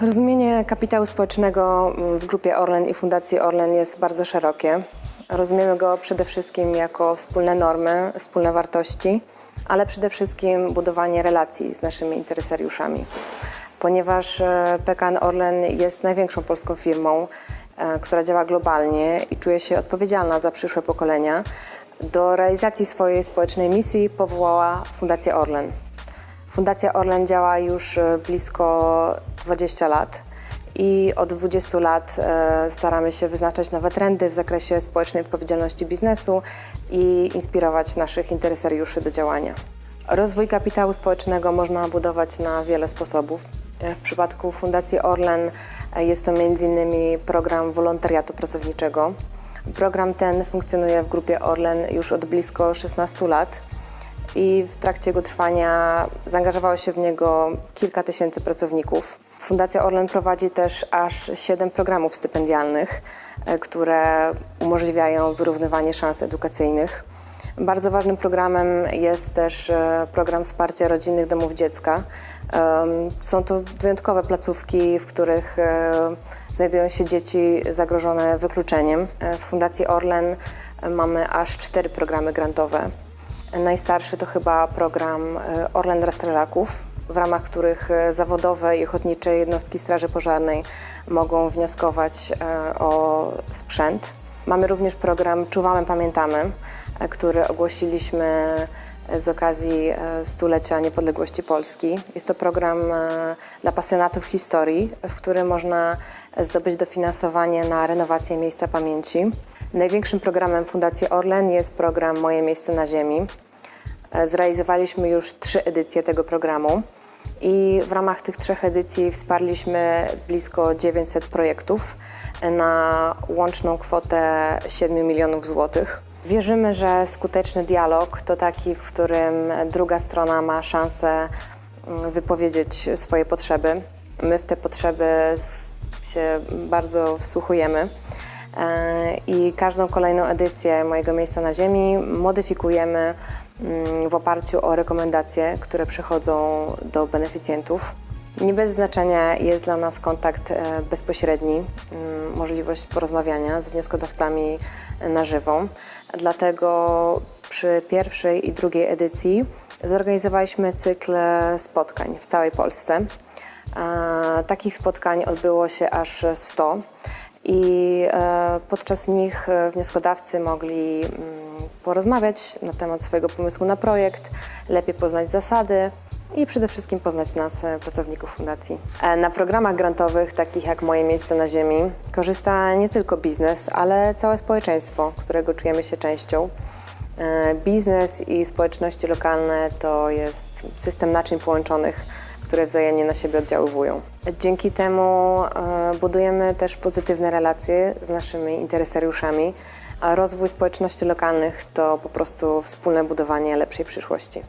Rozumienie kapitału społecznego w grupie Orlen i Fundacji Orlen jest bardzo szerokie. Rozumiemy go przede wszystkim jako wspólne normy, wspólne wartości, ale przede wszystkim budowanie relacji z naszymi interesariuszami. Ponieważ e, PKN Orlen jest największą polską firmą, e, która działa globalnie i czuje się odpowiedzialna za przyszłe pokolenia, do realizacji swojej społecznej misji powołała Fundację Orlen. Fundacja Orlen działa już e, blisko 20 lat i od 20 lat e, staramy się wyznaczać nowe trendy w zakresie społecznej odpowiedzialności biznesu i inspirować naszych interesariuszy do działania. Rozwój kapitału społecznego można budować na wiele sposobów. E, W przypadku Fundacji Orlen jest to m.in. program wolontariatu pracowniczego. Program ten funkcjonuje w grupie Orlen już od blisko 16 lat i w trakcie jego trwania zaangażowało się w niego kilka tysięcy pracowników. Fundacja Orlen prowadzi też aż siedem programów stypendialnych, e, które umożliwiają wyrównywanie szans edukacyjnych. Bardzo ważnym programem jest też e, program wsparcia rodzinnych domów dziecka. Są to wyjątkowe placówki, w których e, znajdują się dzieci zagrożone wykluczeniem. W Fundacji Orlen mamy aż cztery programy grantowe. Najstarszy to chyba program e, Orlen dla Strażaków, w ramach których e, zawodowe i ochotnicze jednostki Straży Pożarnej mogą wnioskować e, o sprzęt. Mamy również program Czuwamy, Pamiętamy, który ogłosiliśmy z okazji stulecia niepodległości Polski. Jest to program dla pasjonatów historii, w którym można zdobyć dofinansowanie na renowację miejsca pamięci. Największym programem Fundacji Orlen jest program Moje miejsce na ziemi. E, Zrealizowaliśmy już trzy edycje tego programu i w ramach tych trzech edycji wsparliśmy blisko 900 projektów na łączną kwotę 7 milionów złotych. Wierzymy, że skuteczny dialog to taki, w którym druga strona ma szansę mm, wypowiedzieć swoje potrzeby. My w te potrzeby się bardzo wsłuchujemy. E, I każdą kolejną edycję Mojego Miejsca na Ziemi modyfikujemy mm, w oparciu o rekomendacje, które przychodzą do beneficjentów. Nie bez znaczenia jest dla nas kontakt e, bezpośredni, mm, możliwość porozmawiania z wnioskodawcami na żywo. Dlatego przy pierwszej i drugiej edycji zorganizowaliśmy cykl spotkań w całej Polsce. E, Takich spotkań odbyło się aż 100 i e, podczas nich e, wnioskodawcy mogli mm, porozmawiać na temat swojego pomysłu na projekt, lepiej poznać zasady i przede wszystkim poznać nas, e, pracowników fundacji. Na programach grantowych, takich jak Moje Miejsce na Ziemi, korzysta nie tylko biznes, ale całe społeczeństwo, którego czujemy się częścią. E, Biznes i społeczności lokalne to jest system naczyń połączonych, które wzajemnie na siebie oddziaływują. Dzięki temu e, budujemy też pozytywne relacje z naszymi interesariuszami, a rozwój społeczności lokalnych to po prostu wspólne budowanie lepszej przyszłości.